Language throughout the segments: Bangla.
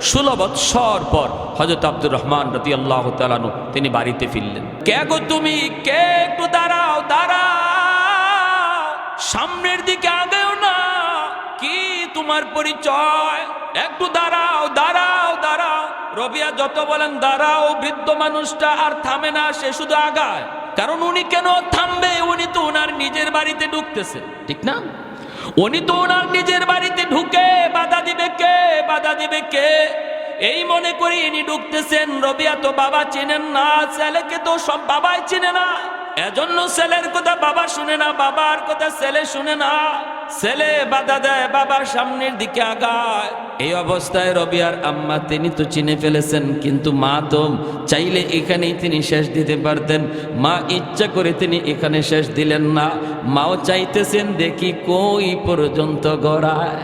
ষোলো বৎসর পর হজরত আব্দুর রহমান রতি আল্লাহ তালানু তিনি বাড়িতে ফিরলেন। কে গো তুমি? কে? একটু দাঁড়াও দাঁড়াও। সামনের দিকে আগেও না। কি তোমার পরিচয়? একটু দাঁড়াও দাঁড়াও দাঁড়াও। রবিয়া যত বলেন, দাঁড়াও, বৃদ্ধ মানুষটা আর থামে না, সে শুধু আগায়। কারণ উনি কেন থামবে? উনি তো ওনার নিজের বাড়িতে ঢুকতেছে। ঠিক না? উনি তো ওনার নিজের বাড়িতে ঢুকে বাধা দিবে কে? দিবে কে? এই মনে করি ইনি ঢুকতেছেন রবিয়া তো বাবা চেনেন না, ছেলেকে তো সব বাবাই চেনে না। এজন্য ছেলের কথা বাবা শুনে না, বাবার কথা ছেলে শুনে না। ছেলে বাধা দেয়, বাবার সামনের দিকে আগায়। এই অবস্থায় রবিয়ার আম্মা, তিনি তো চিনে ফেলেছেন, কিন্তু মা তো চাইলে এখানেই তিনি শেষ দিতে পারতেন। মা ইচ্ছা করে তিনি এখানে শেষ দিলেন না। মাও চাইতেছেন দেখি কই পর্যন্ত গড়ায়।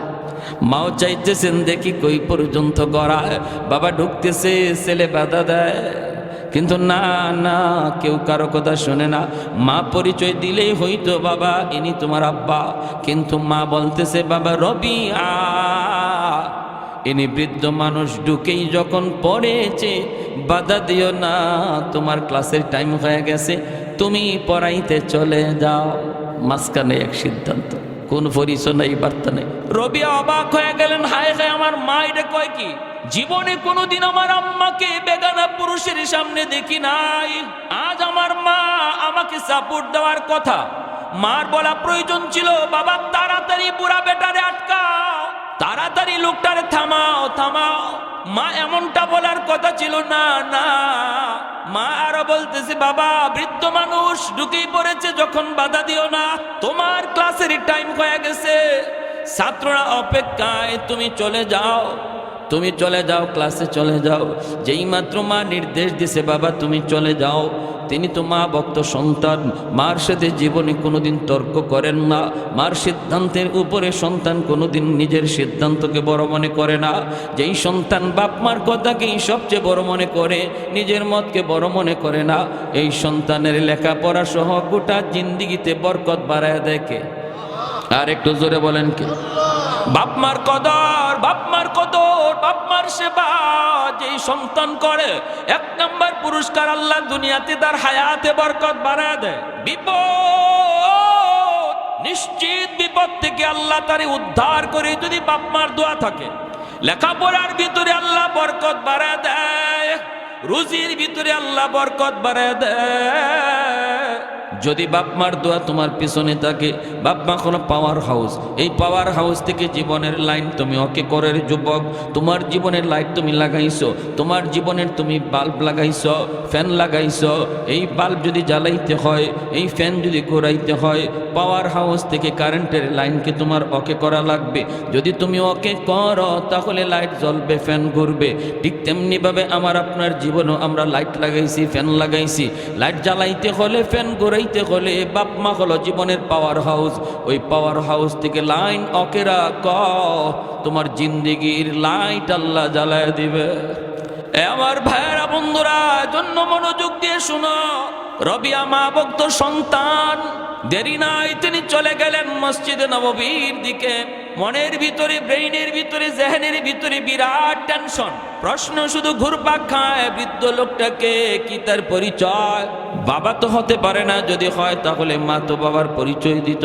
মাও চাইতেছেন দেখি কই পর্যন্ত গড়ায়। বাবা ঢুকতেছে, ছেলে বাধা দেয়। কিন্তু না না, কেউ কারও কথা শোনে না। মা পরিচয় দিলেই হইতো বাবা, ইনি তোমার আব্বা। কিন্তু মা বলতেছে, বাবা রবি আ ইনি বৃদ্ধ মানুষ ঢুকেই যখন পড়েছে, বাধা দিও না, তোমার ক্লাসের টাইম হয়ে গেছে, তুমি পড়াইতে চলে যাও। মাঝখানে এক সিদ্ধান্ত। কোন পরিচয় নাই, বার্তা নেই। রবি অবাক হয়ে গেলেন, হায় হায়, আমার মা এটা কয় কি? জীবনে কোনোদিন আমার আম্মাকে বেগানা পুরুষের সামনে দেখি নাই। আজ আমার মা আমাকে সাপোর্ট দেওয়ার কথা। মার বলা প্রয়োজন ছিল, বাবা তাড়াতাড়ি বুড়া বেটারে আটকাও তাড়াতাড়ি লোকটারে থামাও থামাও। মা এমনটা বলার কথা ছিল না না। মা আরও বলতেছে, বাবা, বৃদ্ধ মানুষ ঢুকেই পড়েছে যখন বাধা দিও না। তোমার ক্লাসের টাইম হয়ে গেছে। ছাত্ররা অপেক্ষায়, তুমি চলে যাও। তুমি চলে যাও ক্লাসে চলে যাও। যেই মাত্র মা নির্দেশ দিছে, বাবা তুমি চলে যাও। তিনি তো মা ভক্ত সন্তান। মার সাথে জীবনে কোনোদিন তর্ক করেন না। মার সিদ্ধান্তের উপরে সন্তান কোনোদিন নিজের সিদ্ধান্তকে বড় মনে করে না। যেই সন্তান বাপ মার কথাকেই সবচেয়ে বড় মনে করে, নিজের মতকে বড় মনে করে না। এই সন্তানের লেখাপড়া সহ গোটা জিন্দিগিতে বরকত বাড়ায় দেখে আর একটু জোরে বলেন কি? বাপ মার কদর, বাপ মার সেবা যেই সন্তান করে, এক নম্বর পুরস্কার আল্লাহ দুনিয়াতে তার হায়াতে বরকত বাড়ায় দেয়। বিপদ, নিশ্চিত বিপদ থেকে আল্লাহ তারে উদ্ধার করে যদি বাপ মার দোয়া থাকে। লেখাপড়ার ভিতরে আল্লাহ বরকত বাড়ায় দেয়, রুজির ভিতরে আল্লাহ বরকত বাড়ায় দেয়। যদি বাপমার দোয়া তোমার পিছনে থাকে বাপমা কোনো পাওয়ার হাউস এই পাওয়ার হাউস থেকে জীবনের লাইন তুমি ওকে করের যুবক, তোমার জীবনের লাইট তুমি লাগাইছো, তোমার জীবনের তুমি বাল্ব লাগাইছো ফ্যান লাগাইছো, এই বাল্ব যদি জ্বালাইতে হয়, এই ফ্যান যদি ঘোরাইতে হয় পাওয়ার হাউস থেকে কারেন্টের লাইনকে তোমার ওকে করা লাগবে। যদি তুমি ওকে করো, তাহলে লাইট জ্বলবে ফ্যান ঘুরবে। ঠিক তেমনিভাবে আমার আপনার জীবনও আমরা লাইট লাগাইছি ফ্যান লাগাইছি। লাইট জ্বালাইতে হলে ফ্যান ঘোরাইতে হলে বাপ মা হলো জীবনের পাওয়ার হাউস ওই পাওয়ার হাউস থেকে লাইন অকেরা ক তোমার জিন্দিগির লাইট আল্লাহ জ্বালায় দিবে। আমার ভাইয়েরা বন্ধুরা, জন্য মনোযোগ দিয়ে শুনো। রবিয়া মা ভক্ত সন্তান, দেরি নাই, তিনি চলে গেলেন মসজিদে নববীর দিকে। মনের ভিতরে, ব্রেইনের ভিতরে, জেহেনের ভিতরে বিরাট টেনশন প্রশ্ন শুধু ঘুরপাক খায় বৃদ্ধ লোকটাকে, কি তার পরিচয়? বাবা তো হতে পারে না, যদি হয় তাহলে মা তো বাবার পরিচয় দিত।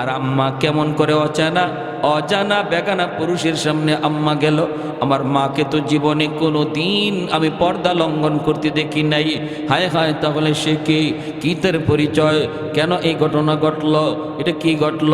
আর আম্মা কেমন করে অচানা? অজানা বেগানা পুরুষের সামনে আম্মা গেল, আমার মাকে তো জীবনে কোনো দিন আমি পর্দা লঙ্ঘন করতে দেখি নাই। হায় হায়, তাহলে সে কে? কি তার পরিচয়? কেন এই ঘটনা ঘটল? এটা কি ঘটল?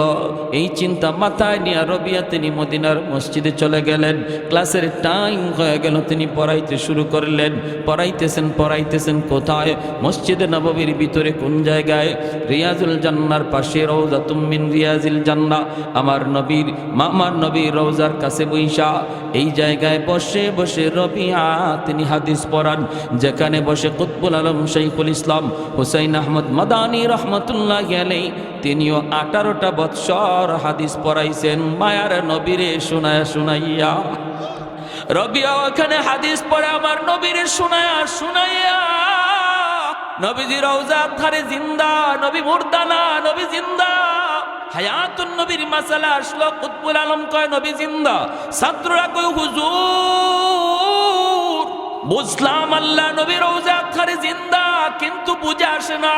এই চিন্তা মাথায় নিয়ে রবিয়া তিনি মদিনার মসজিদে চলে গেলেন। ক্লাসের টাইম হয়ে গেল, তিনি পড়াইতে শুরু করলেন। পড়াইতেছেন পড়াইতেছেন কোথায়? মসজিদে নববীর ভিতরে কোন জায়গায়? রিয়াজুল জান্নার পাশে রৌজা তুমিন রিয়াজুল জান্না আমার নবীর মামার নবী রৌজার কাছে বৈশা, এই জায়গায় বসে বসে রবিয়া তিনি হাদিস পড়ান, যেখানে বসে কুতবুল আলম শৈখুল ইসলাম, হুসাইন আহমদ মাদানী রহমতুল্লাহ আলাই তিনিও আঠারোটা বৎসর হাদিস পড়াইছেন, মায়ার নবীরে শোনায় শুনাইয়া। রবিয়া ওখানে হাদিস পড়ে, আমার নবীরে শোনায়া শুনাইয়া। নবীজি রওজার ধারে জিন্দা, নবী মুর্দানা, নবী জিন্দা। হায়াতুন নবীর মাসালা আসলো, কুতবুল আলম কয়, নবী জিন্দা, ছাত্ররা কয়, হুজুর, বুঝলাম আল্লাহ নবী রোজা খারে জিন্দা, কিন্তু বুঝে আসে না।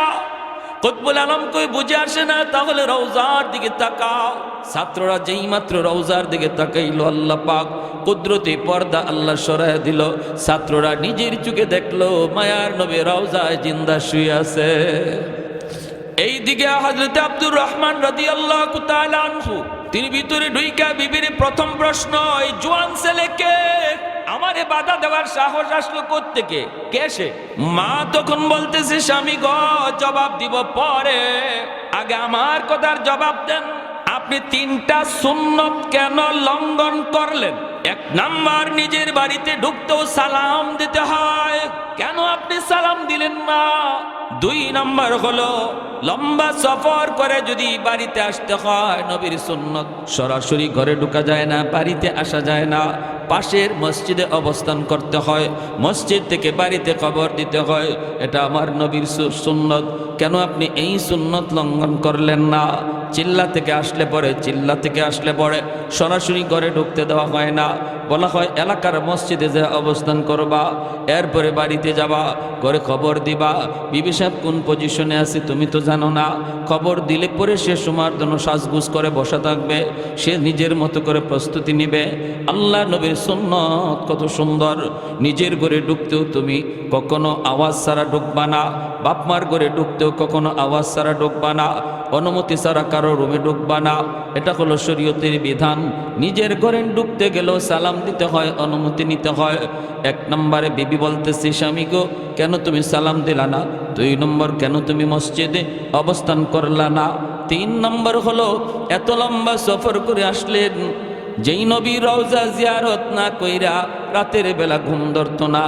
কতবুল আলম কই বুঝে আসে না, তাহলে রওজার দিকে তাকাও। ছাত্ররা যেই মাত্র রওজার দিকে তাকাইলো, আল্লাহ পাক কুদরতি পর্দা আল্লাহ সরায় দিল। ছাত্ররা নিজের চোখে দেখল, মায়ার নবী রওজায় জিন্দা শুয়ে আছে। এই দিকে হজরত আব্দুর রহমান রাদি আল্লাহ আনহু, তিনি ভিতরে ঢুইকা বিবির প্রথম প্রশ্ন, এই জোয়ান ছেলেকে আমারে বাধা দেওয়ার সাহস আসলো কোত্থেকে? কে সে? মা তখন বলতেছে, স্বামী গ, জবাব দিব পরে। আগে আমার কথার জবাব দেন। আপনি তিনটা সুন্নত কেন লঙ্ঘন করলেন? এক নাম্বার, নিজের বাড়িতে ঢুকতেও সালাম দিতে হয়। কেন আপনি সালাম দিলেন না। দুই নম্বর হলো, লম্বা সফর করে যদি বাড়িতে আসতে হয়, নবীর সুন্নত সরাসরি ঘরে ঢুকা যায় না, বাড়িতে আসা যায় না। পাশের মসজিদে অবস্থান করতে হয়। মসজিদ থেকে বাড়িতে খবর দিতে হয়, এটা আমার নবীর সুন্নত। কেন আপনি এই সুন্নত লঙ্ঘন করলেন না? চিল্লা থেকে আসলে পরে চিল্লা থেকে আসলে পরে সরাসরি ঘরে ঢুকতে দেওয়া হয় না। বলা হয়, এলাকার মসজিদে যে অবস্থান করবা, এরপরে বাড়িতে যাবা, ঘরে খবর দিবা। বিবি সাহেব, কোন পজিশনে আছে তুমি তো জানো না। খবর দিলে পরে সে সময়ের জন্য সাজগুজ করে বসা থাকবে। সে নিজের মতো করে প্রস্তুতি নিবে। আল্লাহ নবীর সুন্নত, কত সুন্দর। নিজের ঘরে ঢুকতেও তুমি কখনো আওয়াজ ছাড়া ঢুকবা না। বাপমার ঘরে ঢুকতেও কখনো আওয়াজ ছাড়া ঢুকবা না। অনুমতি ছাড়া কারও রুমে ঢুকবা না। এটা হলো শরীয়তের বিধান। নিজের ঘরে ঢুকতে গেলেও সালাম দিতে হয়, অনুমতি নিতে হয়। এক নম্বরে বিবি বলতেছি, স্বামী গো, কেন তুমি সালাম দিলা না? দুই নম্বর, কেন তুমি মসজিদে অবস্থান করলা না? তিন নম্বর হলো, এত লম্বা সফর করে আসলেন যেই নবী রওজা জিয়ারত না কইরা রাতের বেলা ঘুম ধরত না,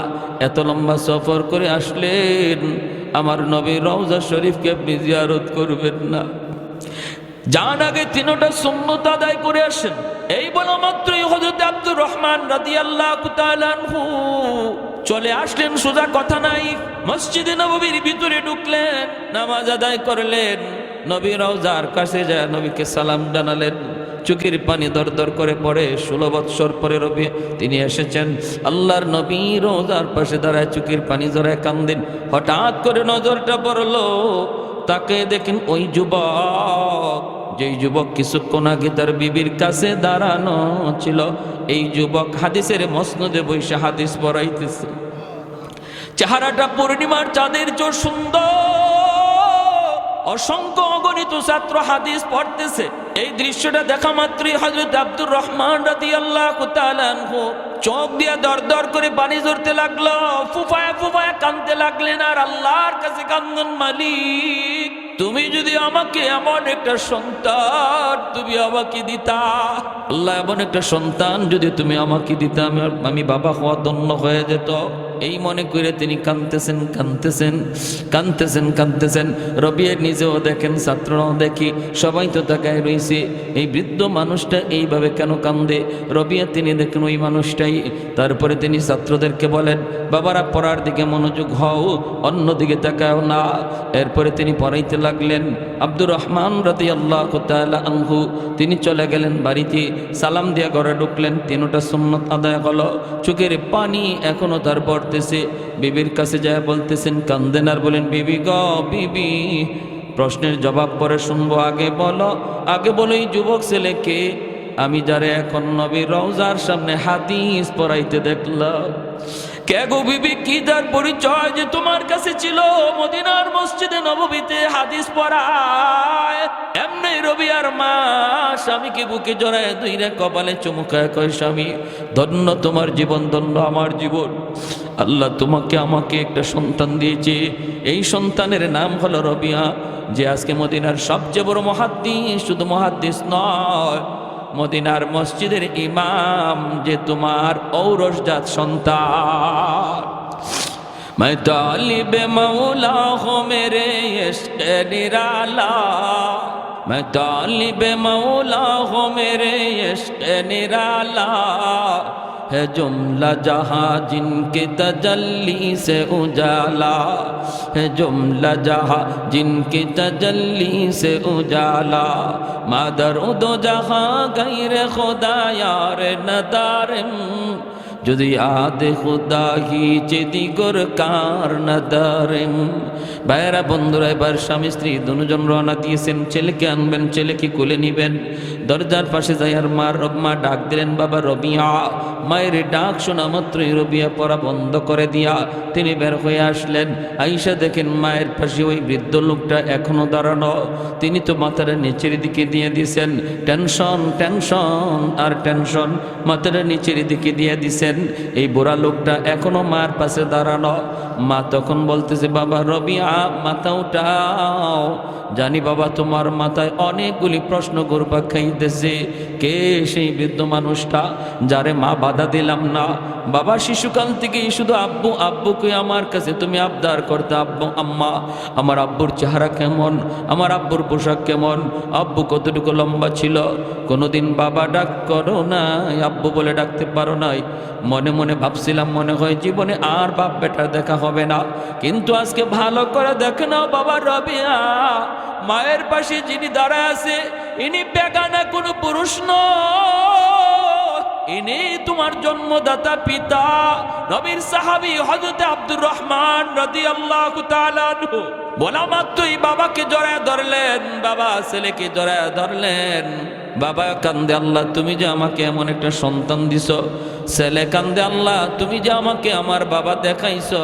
এত লম্বা সফর করে আসলেন, আমার নবী রওজা শরীফকে আপনি জিয়ারত করবেন না। যান আগে তিনোটা সুন্নত আদায় করে আসেন। এই বলা মাত্রই হজরত আব্দুর রহমান রাদি আল্লাহ চলে আসলেন, সোজা কথা নাই, মসজিদে নবীর ভিতরে ঢুকলেন, নামাজ আদায় করলেন নবী রওজার কাছে যায়, নবীকে সালাম জানালেন। চোখের পানি দর দর করে পড়ে, ষোলো বৎসর পরে রবি, তিনি এসেছেন। আল্লাহর নবী রোজার পাশে দাঁড়ায় চোখের পানি জড়ায় কান্দেন। হঠাৎ করে নজরটা পড়ল, তাকে দেখেন ওই যুবক, যেই যুবক কিছুক্ষণ আগে তার বিবির কাছে দাঁড়ানো ছিল, এই যুবক হাদিসের মসনদে বৈশা হাদিস পড়াইতেছে। চেহারাটা পূর্ণিমার চাঁদের চোর সুন্দর, অসংখ্য অগণিত ছাত্র হাদিস পড়তেছে। এই দৃশ্যটা দেখা মাত্রই হজরত আব্দুর রহমান রাদি আল্লাহ চোখ দিয়ে দর দর করে পানি ধরতে লাগল, ফুফায়া ফুফায়া কানতে লাগলেন, আর আল্লাহর কাছে কান্দন মালিক, তুমি যদি আমাকে এমন একটা সন্তান, তুমি আমাকে দিতা। আল্লাহ এমন একটা সন্তান যদি তুমি আমাকে দিতা, আমি- আমি বাবা হওয়া ধন্য হয়ে যেত। এই মনে করে তিনি কানতেছেন কানতেছেন কানতেছেন কানতেছেন রবিয়ের নিজেও দেখেন, ছাত্ররাও দেখি, সবাই তো তাকায় রয়েছে এই বৃদ্ধ মানুষটা এইভাবে কেন কান্দে? রবিয়া তিনি দেখেন ওই মানুষটাই। তারপরে তিনি ছাত্রদেরকে বলেন, বাবারা, পড়ার দিকে মনোযোগ হও অন্য দিকে তাকাও না। এরপরে তিনি পড়াইতে লাগলেন। আব্দুর রহমান রাতি আল্লাহ আনহু, তিনি চলে গেলেন বাড়িতে। সালাম দিয়া ঘরে ঢুকলেন। তিনোটা সুন্নত আদায় হলো। চোখের পানি এখনও তার পড়তেছে বিবির কাছে যায় বলতেছেন, কান্দেন আর বলেন, বিবি গ, বিবি। প্রশ্নের জবাব পরে শুনব, আগে বলো। আগে বলো, এই যুবক ছেলেকে আমি যারে এখন নবী রওজার সামনে হাদিস পড়াইতে দেখলাম। কে গো বিবি, কি তার পরিচয় যে তোমার কাছে ছিল? মদিনার মসজিদে নববীতে হাদিস পড়ায়। এমনি রবি আর মা স্বামীকে বুকে জড়ায় দুই রে কপালে চুমুকায় কয়, স্বামী, ধন্য তোমার জীবন, ধন্য আমার জীবন। আল্লাহ তোমাকে আমাকে একটা সন্তান দিয়েছে এই সন্তানের নাম হলো রবিয়া যে আজকে মদিনার সবচেয়ে বড় মহাদ্দিস শুধু মহাদ্দিস নয় মদিনার মসজিদের ইমাম যে তোমার ঔরসজাত সন্তান मैं तालिब मौला हो मेरे इश्क निराला मैं तालिब मौला हो मेरे इश्क निराला ہے جملہ جہاں جن کی تجلی سے اجالا ہے جملہ جہاں جن کی تجلی سے اجالا مادر دو جہاں غیر خدا یار ندارم যদিয়াত খুদা হি চেদিগর কার নাদারেম বাইরা বন্ধুরা এবার স্বামী স্ত্রী দুজন রওনা দিয়েছেন ছেলেকে আনবেন ছেলেকে কোলে নিবেন দরজার পাশে যাই আর মা ডাক দিলেন, বাবা রবিয়া, মায়ের ডাক শোনা মাত্রই রবিয়া পড়া বন্ধ করে দিয়া তিনি বের হয়ে আসলেন। আইসা দেখেন মায়ের পাশে ওই বৃদ্ধ লোকটা এখনও দাঁড়ানো। তিনি তো মাথাটা নিচের দিকে দিয়ে দিয়েছেন টেনশন টেনশন, আর টেনশন। মাথাটা নিচের দিকে দিয়ে দিছেন। এই বুড়া লোকটা এখনও মার পাশে দাঁড়ানো। মা তখন বলতেছে, বাবা রবিয়া, মাথা উঠাও। জানি বাবা তোমার মাথায় অনেকগুলি প্রশ্ন করবা খাইতেছে কে সেই বৃদ্ধ মানুষটা যারে মা বাধা দিলাম না? বাবা, শিশুকাল থেকেই শুধু আব্বু, আব্বুকে আমার কাছে তুমি আবদার করতে, আব্বু, আম্মা, আমার আব্বুর চেহারা কেমন? আমার আব্বুর পোশাক কেমন? আব্বু কতটুকু লম্বা ছিল? কোনোদিন বাবা ডাক করো নাই, আব্বু বলে ডাকতে পারো নাই। মনে মনে ভাবছিলাম, মনে হয় জীবনে আর বাপ বেটার দেখা হবে না। কিন্তু আজকে ভালো করে দেখে নাও বাবা, রবিয়া, মায়ের পাশে যিনি দাঁড়ায় আছে ইনি বেগানা কোনো পুরুষ নয়। ইনি তোমার জন্মদাতা পিতা, নবীর সাহাবি হজরত আব্দুর রহমান রাদি আল্লাহ বলা মাত্রই বাবাকে জড়ায় ধরলেন, বাবা ছেলেকে জড়ায় ধরলেন। বাবা কান্দে, আল্লাহ, তুমি যে আমাকে এমন একটা সন্তান দিছ। ছেলে কান্দে, আল্লাহ, তুমি যে আমাকে আমার বাবা দেখাইছো।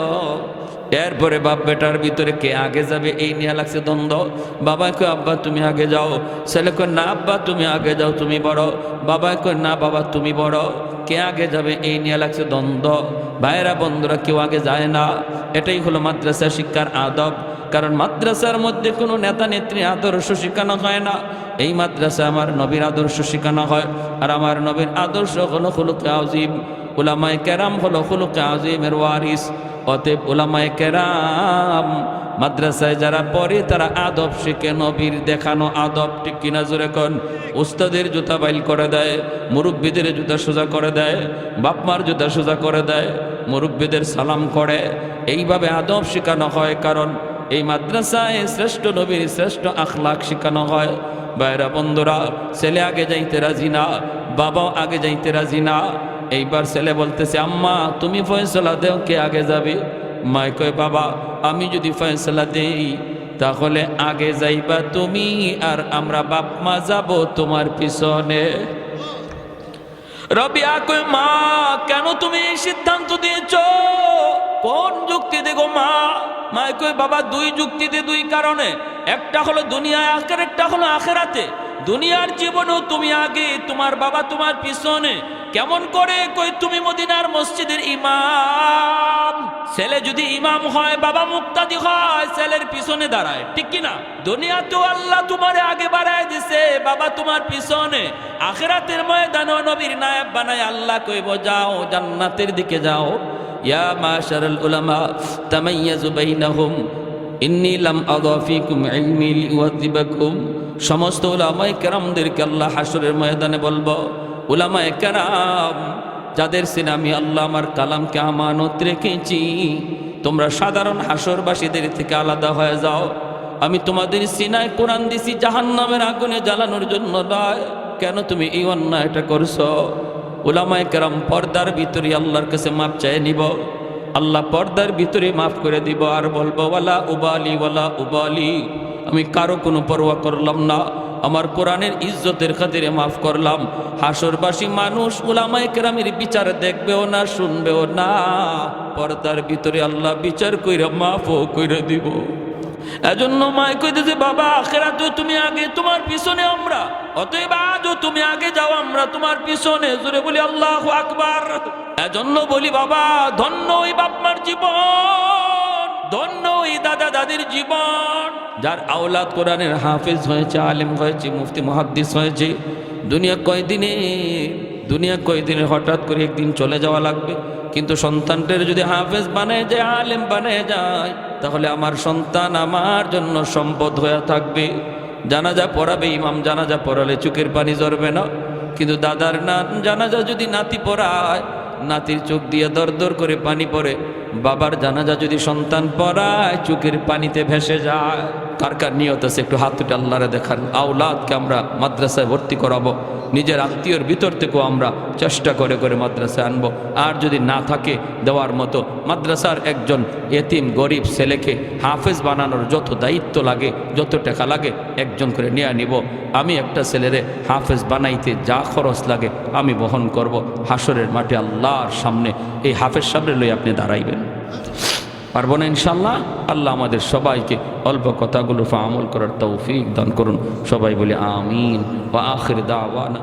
এরপরে বাপ বেটার ভিতরে কে আগে যাবে, এই নিয়ে লাগছে দ্বন্দ্ব। বাবা কয়, আব্বা, তুমি আগে যাও। ছেলে কয়, না, আব্বা, তুমি আগে যাও, তুমি বড়। বাবা কয়, না, বাবা, তুমি বড়। কে আগে যাবে, এই নিয়ে লাগছে দ্বন্দ্ব। ভাইয়েরা বন্ধুরা, কেউ আগে যায় না। এটাই হলো মাদ্রাসা শিক্ষার আদব। কারণ মাদ্রাসার মধ্যে কোনো নেতা, নেত্রী, আদর্শ শেখানো হয় না। এই মাদ্রাসা আমার নবীর আদর্শ শেখানো হয়। আর আমার নবীর আদর্শ হলো হলুকে আজিম উলামায় কেরাম হলো হলুকে আজিমের ওয়ারিস। অতএব ওলামায় কেরাম মাদ্রাসায় যারা পড়ে, তারা আদব শিখে, নবীর দেখানো আদব ঠিক কিনা জোরে কন। উস্তাদের জুতা বাইল করে দেয়, মুরব্বীদের জুতা সোজা করে দেয়, বাপমার জুতা সোজা করে দেয়, মুরব্বীদের সালাম করে। এইভাবে আদব শেখানো হয়, কারণ এই মাদ্রাসায় শ্রেষ্ঠ নবীর শ্রেষ্ঠ আখলাখ শেখানো হয়। বাইরা বন্ধুরা, ছেলে আগে যাইতে রাজি না, বাবাও আগে যাইতে রাজি না। এইবার ছেলে বলতেছে, আম্মা, তুমি ফয়সলা দেও, কে আগে যাবে? মায় কয়, বাবা, আমি যদি ফয়সলা দেই, তাহলে আগে যাইবা তুমি আর আমরা বাপ মা যাব তোমার পিছনে। রবিয়া কই মা, কেন তুমি এই সিদ্ধান্ত দিয়েছ? কোন যুক্তি দেখো মা? মায় কই বাবা, দুই যুক্তিতে দুই কারণে। একটা হলো দুনিয়ায় আখের, একটা হলো আখেরাতে। দুনিয়ার জীবনেও তুমি আগে, তোমার বাবা তোমার পিছনে। কেমন করে কই তুমি মদিনার মসজিদের ইমাম? ছেলে যদি ইমাম হয়, বাবা মুক্তাদি হয়, ছেলের পিছনে দাঁড়ায়, ঠিক কিনা দুনিয়া তো আল্লাহ তোমার আগে বাড়ায় দিছে, বাবা তোমার পিছনে। আখেরাতের ময়দান নবীর নায়ক বানায় আল্লাহ কইব, যাও জান্নাতের দিকে যাও। ইয়া মাশারাল উলামা তামাইয়াজু বাইনাহুম, ইন্নি লাম আদা ফিকুম ইলমি লিউযাবিবাকুম সমস্ত উলামায়ে কেরামদেরকে আল্লাহ হাসরের ময়দানে বলব উলামায়ে কেরাম, যাদের সিনে আমি আল্লাহ আমার কালামকে আমানত রেখেছি, তোমরা সাধারণ হাসরবাসীদের থেকে আলাদা হয়ে যাও। আমি তোমাদের সিনায় কোরআন দিছি জাহান্নামের আগুনে জ্বালানোর জন্য নয়। কেন তুমি এই অন্যায়টা করছ? ওলামায় কেরাম পর্দার ভিতরে আল্লাহর কাছে মাপ চাই নিব। আল্লাহ পর্দার ভিতরে মাফ করে দিব আর বলব, ওয়ালা উবালি ওয়ালা উবালি। আমি কারও কোনো পরোয়া করলাম না। আমার কোরআনের ইজ্জতের খাতিরে মাফ করলাম। হাসরবাসী মানুষ, উলামায় কেরামের বিচার দেখবেও না, শুনবেও না। পর্দার ভিতরে আল্লাহ বিচার কইরা মাফও কইরা দিব। এজন্য মায় কইতেছে, বাবা আখেরা তো তুমি আগে তোমার পিছনে আমরা, অতএব আজও তুমি আগে যাও আমরা তোমার পিছনে। জোরে বলি, আল্লাহ আকবার। এজন্য বলি, বাবা, ধন্য ওই বাপমার জীবন। ধন্য ওই দাদা দাদির জীবন, যার আওলাদ কোরআনের হাফিজ হয়েছে, আলেম হয়েছে, মুফতি, মহাদ্দিস হয়েছে। দুনিয়া কয়দিনে দুনিয়া কয়দিনে হঠাৎ করে একদিন চলে যাওয়া লাগবে। কিন্তু সন্তানটার যদি হাফেজ বানায় যায়, আলেম বানায় যায়, তাহলে আমার সন্তান আমার জন্য সম্পদ হয়ে থাকবে। জানাজা পড়াবে, ইমাম জানাজা পড়ালে চোখের পানি জ্বরবে না। কিন্তু দাদার না, জানাজা যদি নাতি পড়ায়, নাতির চোখ দিয়ে দর দর করে পানি পড়ে বাবার জানাজা যদি সন্তান পড়ায় চোখের পানিতে ভেসে যায়। কার কার নিয়ত আছে? একটু হাত উঠে আল্লাহরে দেখান। আউলাদকে আমরা মাদ্রাসায় ভর্তি করাবো। নিজের আত্মীয়র ভিতর থেকেও আমরা চেষ্টা করে করে মাদ্রাসায় আনব। আর যদি না থাকে দেওয়ার মতো, মাদ্রাসার একজন এতিম, গরিব ছেলেকে হাফেজ বানানোর যত দায়িত্ব লাগে, যত টাকা লাগে, একজন করে নিয়ে নিব। আমি একটা ছেলেরে হাফেজ বানাইতে যা খরচ লাগে, আমি বহন করব। হাসরের মাঠে আল্লাহর সামনে, এই হাফেজ সামনে লই আপনি দাঁড়াইবেন। পারব না ইনশাল্লাহ আল্লাহ আমাদের সবাইকে অল্প কথাগুলো আমল করার তৌফিক দান করুন। সবাই বলে আমিন। বা আখির দাওয়ানা